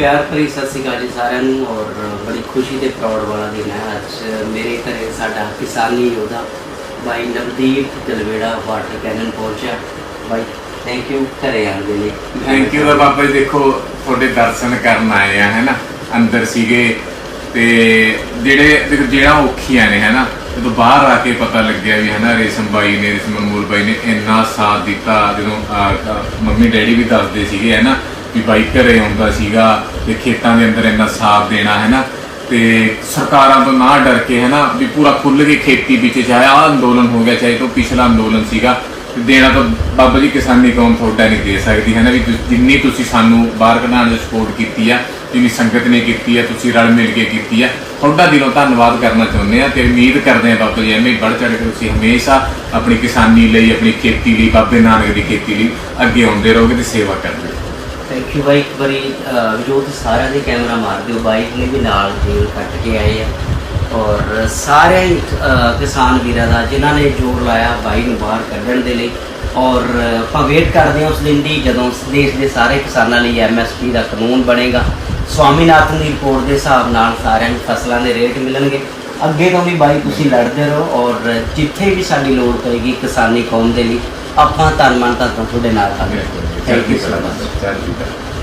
ਪਿਆਰ ਭਰੀ ਸਤਿ ਸ਼੍ਰੀ ਅਕਾਲ ਜੀ ਸਾਰਿਆਂ ਨੂੰ ਔਰ ਬੜੀ ਖੁਸ਼ੀ ਤੇ ਪ੍ਰਾਊਡ ਵਾਲਾ ਦਿਨ ਹੈ। ਅੱਜ ਮੇਰੇ ਘਰੇ ਸਾਡਾ ਕਿਸਾਨੀ ਯੋਧਾ ਬਾਈ ਨਵਦੀਪ ਦਲਵੇੜਾ ਵਾਟਰ ਕੈਨਨ ਪਹੁੰਚਿਆ। ਬਾਈ ਥੈਂਕ ਯੂ ਘਰੇ ਆਉਣ ਦੇ ਲਈ ਥੈਂਕ ਯੂ ਦਾ ਬਾਬਾ ਜੀ, ਦੇਖੋ, ਤੁਹਾਡੇ ਦਰਸ਼ਨ ਕਰਨ ਆਏ ਆ ਹੈਨਾ ਅੰਦਰ ਸੀਗੇ ਤੇ ਜਿਹੜੇ ਦੇਖੋ, ਜਿਹੜਾ ਔਖੀਆਂ ਨੇ ਹੈਨਾ ਜਦੋਂ ਬਾਹਰ ਆ ਕੇ ਪਤਾ ਲੱਗਿਆ ਵੀ ਹੈਨਾ ਰੇਸ਼ਮ ਬਾਈ ਨੇ, ਰੇਸ਼ਮ ਅਨਮੋਲ ਬਾਈ ਨੇ ਇੰਨਾ ਸਾਥ ਦਿੱਤਾ। ਜਦੋਂ ਮੰਮੀ ਡੈਡੀ ਵੀ ਦੱਸਦੇ ਸੀਗੇ ਹੈਨਾ ਵੀ ਬਾਈ ਘਰੇ ਆਉਂਦਾ ਸੀਗਾ ਤੇ ਖੇਤਾਂ ਦੇ ਅੰਦਰ ਇੰਨਾ ਸਾਥ ਦੇਣਾ, ਹੈ ਨਾ? ਤੇ ਸਰਕਾਰਾਂ ਤੋਂ ਨਾ ਡਰ ਕੇ, ਹੈ ਨਾ, ਵੀ ਪੂਰਾ ਖੁੱਲ੍ਹ ਕੇ ਖੇਤੀ ਵਿੱਚ ਚਾਹੇ ਆਹ ਅੰਦੋਲਨ ਹੋ ਗਿਆ, ਚਾਹੇ ਤੋਂ ਪਿਛਲਾ ਅੰਦੋਲਨ ਸੀਗਾ, ਤੇ ਦੇਣਾ ਤਾਂ ਬਾਬਾ ਜੀ ਕਿਸਾਨੀ ਕੌਮ ਤੁਹਾਡਾ ਨਹੀਂ ਦੇ ਸਕਦੀ, ਹੈ ਨਾ? ਵੀ ਜਿੰਨੀ ਤੁਸੀਂ ਸਾਨੂੰ ਬਾਹਰ ਕਢਾਉਣ ਦੀ ਸਪੋਰਟ ਕੀਤੀ ਆ, ਜਿੰਨੀ ਸੰਗਤ ਨੇ ਕੀਤੀ ਆ, ਤੁਸੀਂ ਰਲ ਮਿਲ ਕੇ ਕੀਤੀ ਆ, ਤੁਹਾਡਾ ਦਿਲੋਂ ਧੰਨਵਾਦ ਕਰਨਾ ਚਾਹੁੰਦੇ ਆ ਤੇ ਉਮੀਦ ਕਰਦੇ ਆ ਬਾਬਾ ਜੀ ਐਵੇਂ ਬੜ ਚੜ ਕੇ ਤੁਸੀਂ ਹਮੇਸ਼ਾ ਆਪਣੀ ਕਿਸਾਨੀ ਲਈ, ਆਪਣੀ ਖੇਤੀ ਲਈ, ਬਾਬੇ ਨਾਨਕ ਦੀ ਖੇਤੀ ਲਈ ਅੱਗੇ ਆਉਂਦੇ ਰਹੋਗੇ ਤੇ ਸੇਵਾ ਕਰਦੇ ਰਹੋਗੇ। ਕਿ ਬਾਈ ਇੱਕ ਵਾਰੀ ਜੋ ਤੁਸੀਂ ਸਾਰਿਆਂ ਦੇ ਕੈਮਰਾ ਮਾਰ ਦਿਓ ਬਾਈਕ ਨੇ ਵੀ ਨਾਲ ਜੇਲ ਕੱਟ ਕੇ ਆਏ ਆ। ਔਰ ਸਾਰੇ ਹੀ, ਕਿਸਾਨ ਵੀਰਾਂ ਦਾ ਜਿਨ੍ਹਾਂ ਨੇ ਜੋਰ ਲਾਇਆ ਬਾਈ ਨੂੰ ਬਾਹਰ ਕੱਢਣ ਦੇ ਲਈ। ਔਰ ਆਪਾਂ ਵੇਟ ਕਰਦੇ ਹਾਂ ਉਸ ਦਿਨ ਦੀ ਜਦੋਂ ਦੇਸ਼ ਦੇ ਸਾਰੇ ਕਿਸਾਨਾਂ ਲਈ ਐਮਐਸਪੀ ਦਾ ਕਾਨੂੰਨ ਬਣੇਗਾ। ਸਵਾਮੀਨਾਥਨ ਦੀ ਰਿਪੋਰਟ ਦੇ ਹਿਸਾਬ ਨਾਲ ਸਾਰਿਆਂ ਨੂੰ ਫਸਲਾਂ ਦੇ ਰੇਟ ਮਿਲਣਗੇ। ਅੱਗੇ ਤੋਂ ਵੀ ਬਾਈ ਤੁਸੀਂ ਲੜਦੇ ਰਹੋ ਔਰ ਜਿੱਥੇ ਵੀ ਸਾਡੀ ਲੋੜ ਪਏਗੀ ਕਿਸਾਨੀ ਕੌਮ ਦੇ ਲਈ ਆਪਾਂ ਤਨ ਮਨ ਧਨ ਤੋਂ ਤੁਹਾਡੇ ਨਾਲ ਖੜੇ ਥੈਂਕ ਯੂ ਸੋ ਮਚ ਚੜ੍ਹਦੀ ਕਲਾ